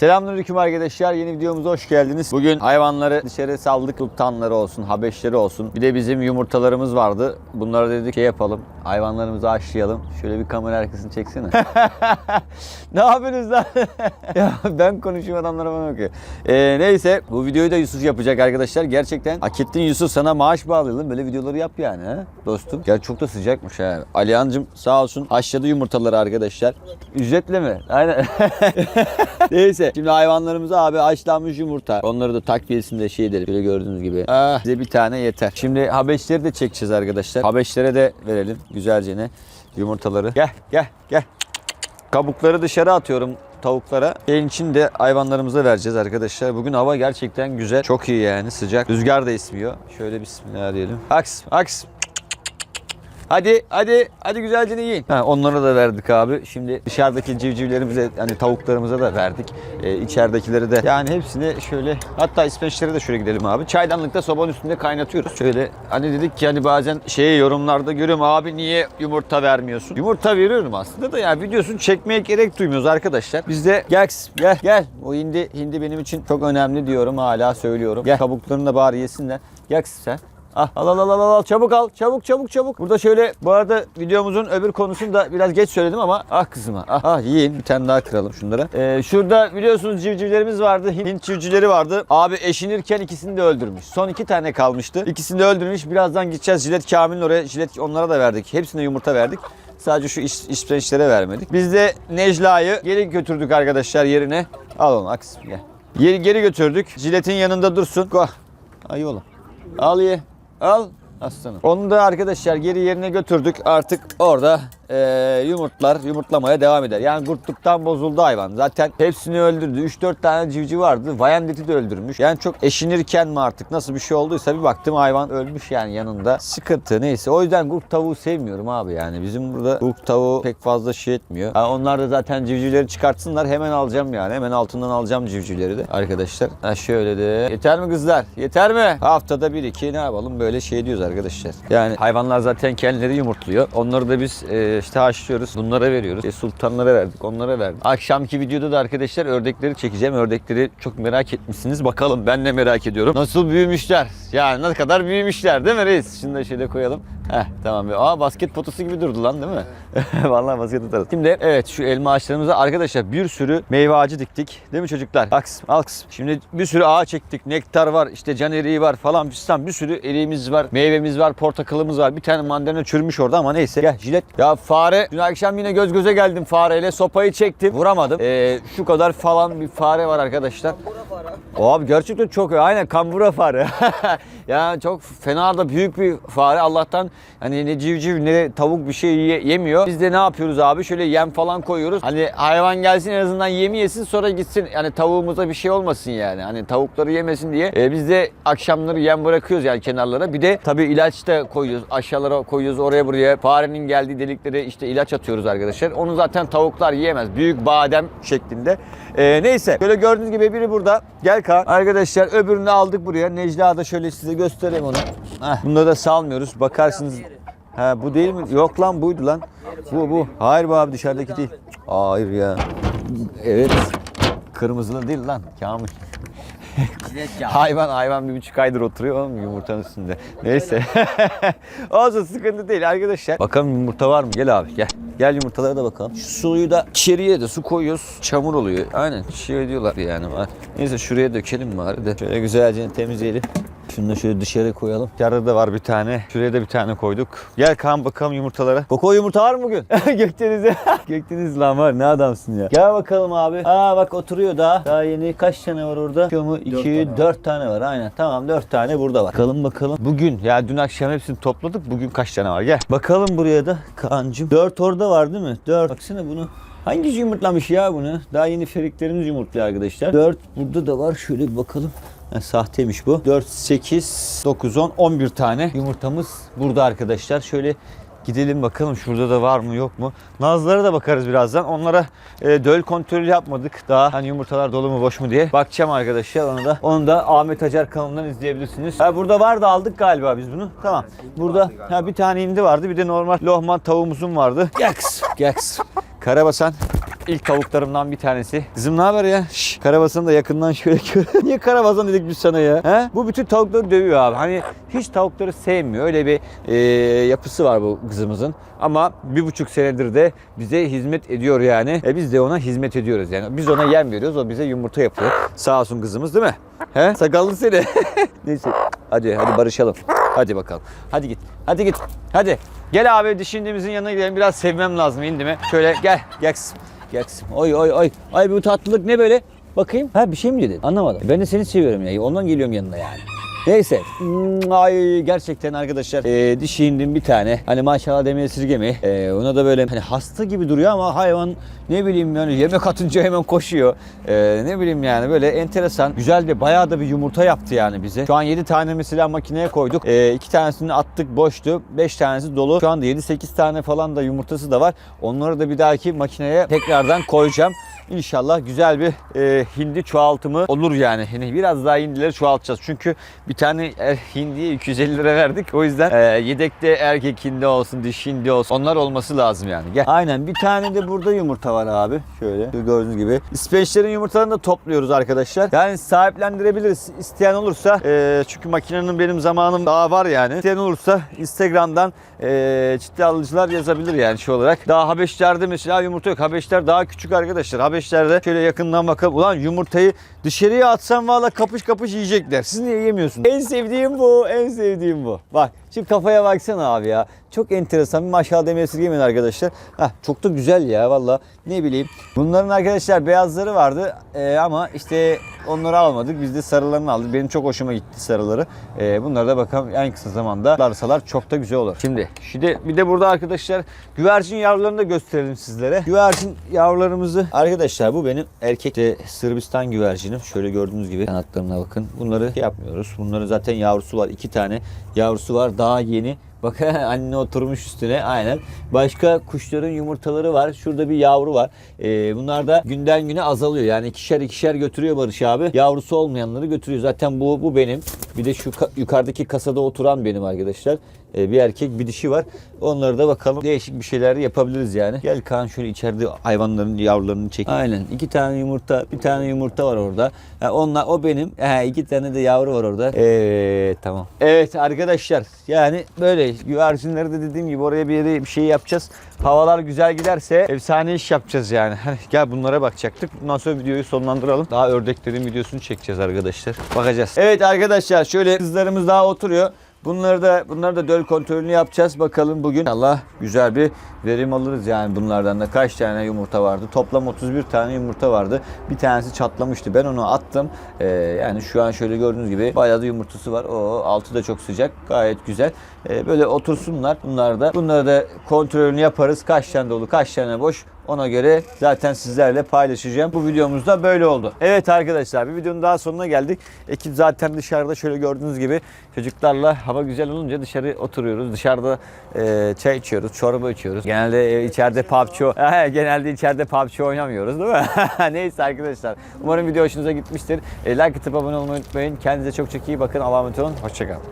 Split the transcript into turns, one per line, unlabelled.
Selamünaleyküm arkadaşlar. Yeni videomuza hoş geldiniz. Bugün hayvanları dışarı saldık. Sultanları olsun, habeşleri olsun. Bir de bizim yumurtalarımız vardı. Bunları dedik şey yapalım. Hayvanlarımızı aşlayalım. Şöyle bir kamera arkasını çeksene. ne yapıyorsunuz lan? ya ben konuşuyorum adamlara bana bakıyor. Ee, neyse bu videoyu da Yusuf yapacak arkadaşlar. Gerçekten hak ettin Yusuf sana maaş bağlayalım. Böyle videoları yap yani ha dostum. Gel çok da sıcakmış ha. Alihan'cım sağ olsun haşladı yumurtaları arkadaşlar. Ücretle mi? Aynen. Neyse şimdi hayvanlarımıza abi haşlanmış yumurta. Onları da takviyesinde şey edelim. Şöyle gördüğünüz gibi. Ah, bize bir tane yeter. Şimdi habeşleri de çekeceğiz arkadaşlar. Habeşlere de verelim güzelce ne yumurtaları. Gel gel gel. Kabukları dışarı atıyorum tavuklara. Şeyin için de hayvanlarımıza vereceğiz arkadaşlar. Bugün hava gerçekten güzel. Çok iyi yani sıcak. Rüzgar da esmiyor. Şöyle bismillah diyelim. Aks aks. Hadi hadi hadi güzelce yiyin. Ha, onlara da verdik abi. Şimdi dışarıdaki civcivlerimize hani tavuklarımıza da verdik. Ee, içeridekileri de yani hepsini şöyle hatta ispençlere de şöyle gidelim abi. Çaydanlıkta sobanın üstünde kaynatıyoruz. Şöyle hani dedik ki hani bazen şeye yorumlarda görüyorum abi niye yumurta vermiyorsun? Yumurta veriyorum aslında da ya videosunu çekmeye gerek duymuyoruz arkadaşlar. Biz de gel gel gel. O hindi hindi benim için çok önemli diyorum hala söylüyorum. Gel kabuklarını da bari yesinler. Gel sen. Ah, al al al al al çabuk al çabuk çabuk çabuk. Burada şöyle bu arada videomuzun öbür konusunu da biraz geç söyledim ama ah kızıma ah, ah yiyin bir tane daha kıralım şunlara. Ee, şurada biliyorsunuz civcivlerimiz vardı Hint civcivleri vardı. Abi eşinirken ikisini de öldürmüş. Son iki tane kalmıştı. İkisini de öldürmüş. Birazdan gideceğiz Jilet Kamil'in oraya. Jilet onlara da verdik. Hepsine yumurta verdik. Sadece şu iş, işlenişlere vermedik. Biz de Necla'yı geri götürdük arkadaşlar yerine. Al onu aks gel. Geri, geri götürdük. Jiletin yanında dursun. Go. Ay oğlum. Al ye. Al aslanım. Onu da arkadaşlar geri yerine götürdük. Artık orada eee yumurtlar yumurtlamaya devam eder. Yani kurtluktan bozuldu hayvan. Zaten hepsini öldürdü. 3-4 tane civciv vardı. Vayandeti de öldürmüş. Yani çok eşinirken mi artık nasıl bir şey olduysa bir baktım hayvan ölmüş yani yanında. Sıkıntı neyse. O yüzden kurt tavuğu sevmiyorum abi yani. Bizim burada kurt tavuğu pek fazla şey etmiyor. Ha, onlar da zaten civcivleri çıkartsınlar. Hemen alacağım yani. Hemen altından alacağım civcivleri de arkadaşlar. Ha şöyle de. Yeter mi kızlar? Yeter mi? Haftada bir iki ne yapalım böyle şey diyoruz arkadaşlar. Yani hayvanlar zaten kendileri yumurtluyor. Onları da biz e, işte haşlıyoruz. Bunlara veriyoruz. E, sultanlara verdik. Onlara verdik. Akşamki videoda da arkadaşlar ördekleri çekeceğim. Ördekleri çok merak etmişsiniz. Bakalım ben de merak ediyorum. Nasıl büyümüşler? Yani ne kadar büyümüşler değil mi reis? Şunu da şöyle koyalım. Heh tamam. Aa basket potası gibi durdu lan değil mi? Vallahi basket atarız. Şimdi evet şu elma ağaçlarımıza arkadaşlar bir sürü meyve ağacı diktik. Değil mi çocuklar? Aks, alks. Şimdi bir sürü ağaç çektik. Nektar var, işte can eriği var falan fistan. Bir sürü eriğimiz var, meyvemiz var, portakalımız var. Bir tane mandalina çürümüş orada ama neyse. Gel jilet. Ya fare. Dün akşam yine göz göze geldim fareyle. Sopayı çektim. Vuramadım. Ee, şu kadar falan bir fare var arkadaşlar. Abi gerçekten çok aynen kambura fare. ya çok fena da büyük bir fare. Allah'tan hani ne civciv ne tavuk bir şey ye- yemiyor. Biz de ne yapıyoruz abi? Şöyle yem falan koyuyoruz. Hani hayvan gelsin en azından yemi yesin sonra gitsin. Yani tavuğumuza bir şey olmasın yani. Hani tavukları yemesin diye. Ee, biz de akşamları yem bırakıyoruz yani kenarlara. Bir de tabii ilaç da koyuyoruz. Aşağılara koyuyoruz oraya buraya. Farenin geldiği deliklere işte ilaç atıyoruz arkadaşlar. Onu zaten tavuklar yiyemez. Büyük badem şeklinde. Ee, neyse. Böyle gördüğünüz gibi biri burada. Gel Kaan. Arkadaşlar öbürünü aldık buraya. Necla da şöyle size göstereyim onu. Heh, bunları da salmıyoruz. Bakarsınız. Ha bu değil mi? Yok lan buydu lan. Bu bu. Hayır bu abi dışarıdaki değil. Hayır ya. Evet. Kırmızılı değil lan. Kamil. Hayvan hayvan bir buçuk aydır oturuyor oğlum yumurtanın üstünde. Neyse. Olsun sıkıntı değil arkadaşlar. Bakalım yumurta var mı? Gel abi gel. Gel yumurtalara da bakalım. Suyu da içeriye de su koyuyoruz. Çamur oluyor. Aynen şey diyorlar yani. Neyse şuraya dökelim bari de. Şöyle güzelce temizleyelim. Şunu da şöyle dışarı koyalım. Dışarıda da var bir tane. Şuraya da bir tane koyduk. Gel kan bakalım yumurtalara. Koko yumurta var mı bugün? Gökdeniz'e. Gökdeniz lan var ne adamsın ya. Gel bakalım abi. Aa bak oturuyor daha. Daha yeni kaç tane var orada? Şu mu? 2, 4 tane var aynen. Tamam 4 tane burada var. Bakalım bakalım. Bugün ya dün akşam hepsini topladık. Bugün kaç tane var? Gel. Bakalım buraya da Kaan'cım. 4 orada var değil mi? 4. Baksana bunu. Hangisi yumurtlamış ya bunu? Daha yeni feriklerimiz yumurtluyor arkadaşlar. 4 burada da var. Şöyle bir bakalım. Ha, sahteymiş bu. 4, 8, 9, 10, 11 tane yumurtamız burada arkadaşlar. Şöyle gidelim bakalım şurada da var mı yok mu. Nazlara da bakarız birazdan. Onlara e, döl kontrolü yapmadık daha. Hani yumurtalar dolu mu boş mu diye. Bakacağım arkadaşlar onu da. Onu da Ahmet Acar kanalından izleyebilirsiniz. Ha, burada vardı aldık galiba biz bunu. Tamam. Burada ha, bir tane hindi vardı. Bir de normal lohman tavuğumuzun vardı. Geks. Geks. Karabasan. İlk tavuklarımdan bir tanesi. Kızım ne haber ya? Şş, karabasanı da yakından şöyle gör. Niye karabasan dedik biz sana ya? He? Bu bütün tavukları dövüyor abi. Hani hiç tavukları sevmiyor. Öyle bir e, yapısı var bu kızımızın. Ama bir buçuk senedir de bize hizmet ediyor yani. E biz de ona hizmet ediyoruz yani. Biz ona yem veriyoruz. O bize yumurta yapıyor. Sağ olsun kızımız değil mi? He? Sakallı seni. Neyse. Hadi hadi barışalım. Hadi bakalım. Hadi git. Hadi git. Hadi. Gel abi dişindimizin yanına gidelim. Biraz sevmem lazım indi mi? Şöyle gel. Gel kızım. Gel kızım. Oy oy oy. Ay bu tatlılık ne böyle? Bakayım. Ha bir şey mi dedin? Anlamadım. Ben de seni seviyorum ya. Ondan geliyorum yanına yani. Neyse. Hmm, Ay gerçekten arkadaşlar e, dişi indim bir tane. Hani maşallah demeye esirgemeyi. E, ona da böyle hani hasta gibi duruyor ama hayvan ne bileyim yani yemek atınca hemen koşuyor. E, ne bileyim yani böyle enteresan. Güzel de bayağı da bir yumurta yaptı yani bize. Şu an 7 tane mesela makineye koyduk. E, 2 tanesini attık boştu. 5 tanesi dolu. Şu anda 7-8 tane falan da yumurtası da var. Onları da bir dahaki makineye tekrardan koyacağım. İnşallah güzel bir e, hindi çoğaltımı olur yani. Hani biraz daha hindileri çoğaltacağız. Çünkü bir tane er, hindiye 250 lira verdik. O yüzden e, yedekte erkek hindi olsun, dişi hindi olsun. Onlar olması lazım yani. Gel. Aynen bir tane de burada yumurta var abi. Şöyle gördüğünüz gibi. İspençlerin yumurtalarını da topluyoruz arkadaşlar. Yani sahiplendirebiliriz. İsteyen olursa e, çünkü makinenin benim zamanım daha var yani. İsteyen olursa Instagram'dan e, ciddi alıcılar yazabilir yani şu olarak. Daha Habeşler'de mesela yumurta yok. Habeşler daha küçük arkadaşlar. Habeşler'de şöyle yakından bakalım. Ulan yumurtayı dışarıya atsam valla kapış kapış yiyecekler. Siz niye yemiyorsunuz? En sevdiğim bu. En sevdiğim bu. Bak şu kafaya baksana abi ya. Çok enteresan. Bir maşallah demeye esirgemeyin arkadaşlar. Heh, çok da güzel ya valla. Ne bileyim. Bunların arkadaşlar beyazları vardı Ee, ama işte onları almadık. Biz de sarılarını aldık. Benim çok hoşuma gitti sarıları. Ee, bunları da bakalım en kısa zamanda larsalar çok da güzel olur. Şimdi şimdi bir de burada arkadaşlar güvercin yavrularını da gösterelim sizlere. Güvercin yavrularımızı arkadaşlar bu benim erkek de Sırbistan güvercinim. Şöyle gördüğünüz gibi kanatlarına bakın. Bunları şey yapmıyoruz. Bunların zaten yavrusu var. iki tane yavrusu var. Daha yeni. Bak anne oturmuş üstüne aynen. Başka kuşların yumurtaları var. Şurada bir yavru var. Ee, bunlar da günden güne azalıyor. Yani ikişer ikişer götürüyor Barış abi. Yavrusu olmayanları götürüyor. Zaten bu bu benim. Bir de şu ka- yukarıdaki kasada oturan benim arkadaşlar. Ee, bir erkek bir dişi var. Onları da bakalım değişik bir şeyler yapabiliriz yani. Gel Kaan şöyle içeride hayvanların yavrularını çek. Aynen. iki tane yumurta, bir tane yumurta var orada. Ha, onlar o benim. Ha, iki tane de yavru var orada. Evet tamam. Evet arkadaşlar yani böyle güvercinleri de dediğim gibi oraya bir yere bir şey yapacağız. Havalar güzel giderse efsane iş yapacağız yani. Hani gel bunlara bakacaktık. Bundan sonra videoyu sonlandıralım. Daha ördeklerin videosunu çekeceğiz arkadaşlar. Bakacağız. Evet arkadaşlar şöyle kızlarımız daha oturuyor. Bunları da bunları da döl kontrolünü yapacağız. Bakalım bugün Allah güzel bir verim alırız yani bunlardan da kaç tane yumurta vardı. Toplam 31 tane yumurta vardı. Bir tanesi çatlamıştı. Ben onu attım. Ee, yani şu an şöyle gördüğünüz gibi bayağı da yumurtası var. O altı da çok sıcak. Gayet güzel. Ee, böyle otursunlar. Bunlar da bunları da kontrolünü yaparız. Kaç tane dolu, kaç tane boş. Ona göre zaten sizlerle paylaşacağım. Bu videomuzda böyle oldu. Evet arkadaşlar bir videonun daha sonuna geldik. Ekip zaten dışarıda şöyle gördüğünüz gibi çocuklarla hava güzel olunca dışarı oturuyoruz. Dışarıda e, çay içiyoruz, çorba içiyoruz. Genelde e, içeride PUBG, genelde içeride PUBG oynamıyoruz değil mi? Neyse arkadaşlar. Umarım video hoşunuza gitmiştir. E, like atıp abone olmayı unutmayın. Kendinize çok çok iyi bakın. Allah'a emanet olun. Hoşçakalın.